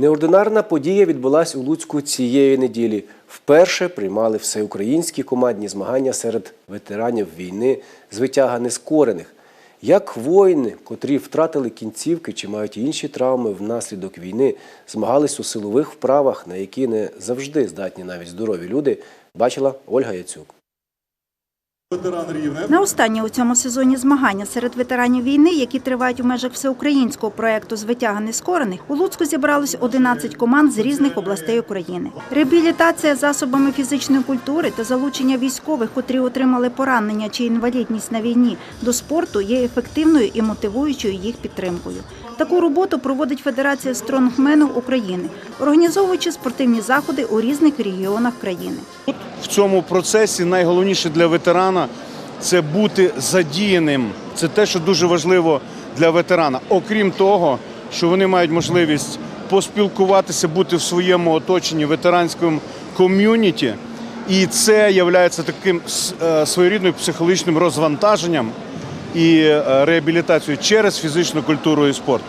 Неординарна подія відбулась у Луцьку цієї неділі. Вперше приймали всеукраїнські командні змагання серед ветеранів війни з витяга нескорених. Як воїни, котрі втратили кінцівки чи мають інші травми внаслідок війни, змагались у силових вправах, на які не завжди здатні навіть здорові люди, бачила Ольга Яцюк. Ветеран Рівне. На останнє у цьому сезоні змагання серед ветеранів війни, які тривають у межах всеукраїнського проєкту з витяга нескорених, у Луцьку зібралось 11 команд з різних областей України. Реабілітація засобами фізичної культури та залучення військових, котрі отримали поранення чи інвалідність на війні, до спорту є ефективною і мотивуючою їх підтримкою. Таку роботу проводить Федерація стронгменів України, організовуючи спортивні заходи у різних регіонах країни. В цьому процесі найголовніше для ветерана це бути задіяним. Це те, що дуже важливо для ветерана. Окрім того, що вони мають можливість поспілкуватися, бути в своєму оточенні ветеранському ком'юніті. І це є таким е, своєрідним психологічним розвантаженням і е, реабілітацією через фізичну культуру і спорт.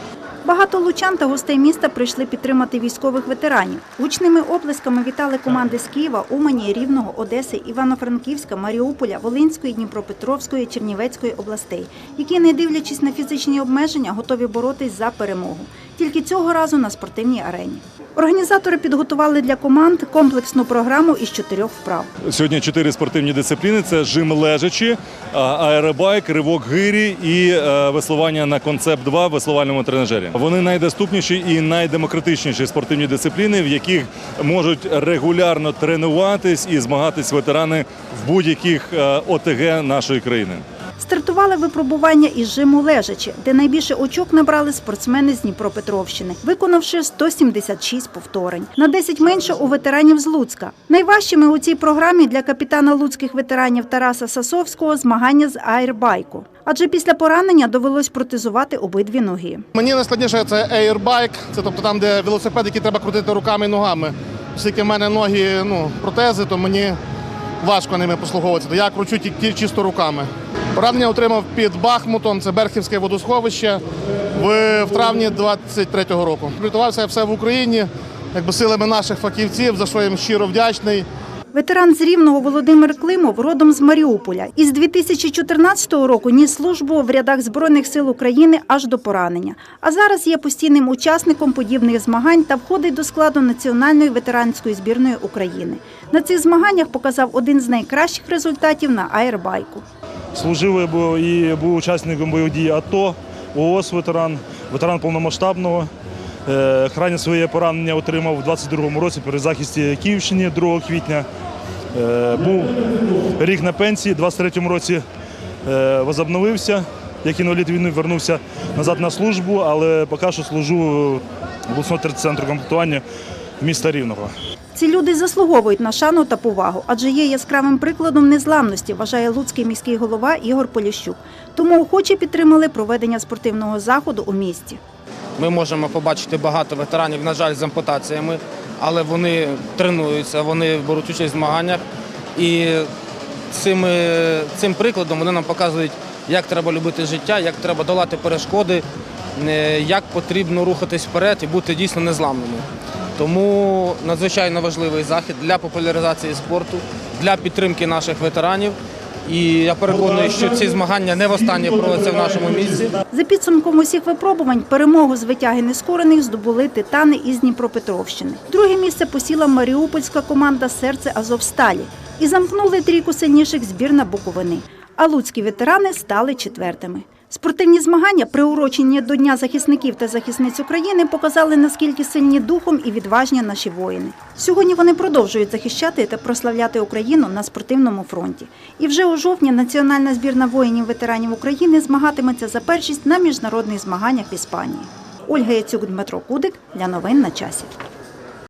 Багато лучан та гостей міста прийшли підтримати військових ветеранів. Гучними оплесками вітали команди з Києва, Умані, Рівного, Одеси, Івано-Франківська, Маріуполя, Волинської, Дніпропетровської, Чернівецької областей, які, не дивлячись на фізичні обмеження, готові боротись за перемогу. Тільки цього разу на спортивній арені. Організатори підготували для команд комплексну програму із чотирьох вправ. Сьогодні чотири спортивні дисципліни: це жим лежачі, аеробайк, ривок гирі і е, веслування на концепт 2 в веслувальному тренажері. Вони найдоступніші і найдемократичніші спортивні дисципліни, в яких можуть регулярно тренуватись і змагатись ветерани в будь-яких е, ОТГ нашої країни. Стартували випробування із жиму лежачі, де найбільше очок набрали спортсмени з Дніпропетровщини, виконавши 176 повторень. На 10 менше у ветеранів з Луцька. Найважчими у цій програмі для капітана луцьких ветеранів Тараса Сасовського змагання з аербайку. Адже після поранення довелось протезувати обидві ноги. Мені найскладніше це airбайк, це тобто там, де велосипед, який треба крутити руками і ногами. Оскільки в мене ноги ну, протези, то мені важко ними послуговуватися. Я кручу тільки чисто руками. Поранення отримав під Бахмутом, це Берхівське водосховище в, травні 23-го року. Рятувався все в Україні, якби силами наших фахівців, за що їм щиро вдячний. Ветеран з Рівного Володимир Климов родом з Маріуполя. Із 2014 року ніс службу в рядах Збройних сил України аж до поранення. А зараз є постійним учасником подібних змагань та входить до складу Національної ветеранської збірної України. На цих змаганнях показав один з найкращих результатів на аербайку. Служив і був учасником бойових дій АТО, ООС ветеран, ветеран повномасштабного. Е, Крайнє своє поранення отримав у 22-му році при захисті Київщини 2 квітня. Е, Був рік на пенсії, у 23-му році е, возобновився. Як інвалід війни вернувся назад на службу, але поки що служу в обласному центру комплектування міста Рівного. Ці люди заслуговують на шану та повагу, адже є яскравим прикладом незламності, вважає луцький міський голова Ігор Поліщук. Тому охоче підтримали проведення спортивного заходу у місті. Ми можемо побачити багато ветеранів, на жаль, з ампутаціями, але вони тренуються, вони беруть участь в змаганнях. І цим, цим прикладом вони нам показують, як треба любити життя, як треба долати перешкоди, е, як потрібно рухатись вперед і бути дійсно незламними. Тому надзвичайно важливий захід для популяризації спорту, для підтримки наших ветеранів. І я переконаний, що ці змагання не востаннє проводяться в нашому місті. За підсумком усіх випробувань перемогу з витяги нескорених здобули титани із Дніпропетровщини. Друге місце посіла маріупольська команда Серце Азовсталі і замкнули трійку сильніших збірна Буковини. А луцькі ветерани стали четвертими. Спортивні змагання, приурочені до Дня захисників та захисниць України, показали наскільки сильні духом і відважні наші воїни. Сьогодні вони продовжують захищати та прославляти Україну на спортивному фронті. І вже у жовтні національна збірна воїнів ветеранів України змагатиметься за першість на міжнародних змаганнях в Іспанії. Ольга Яцюк, Дмитро Кудик для новин на часі.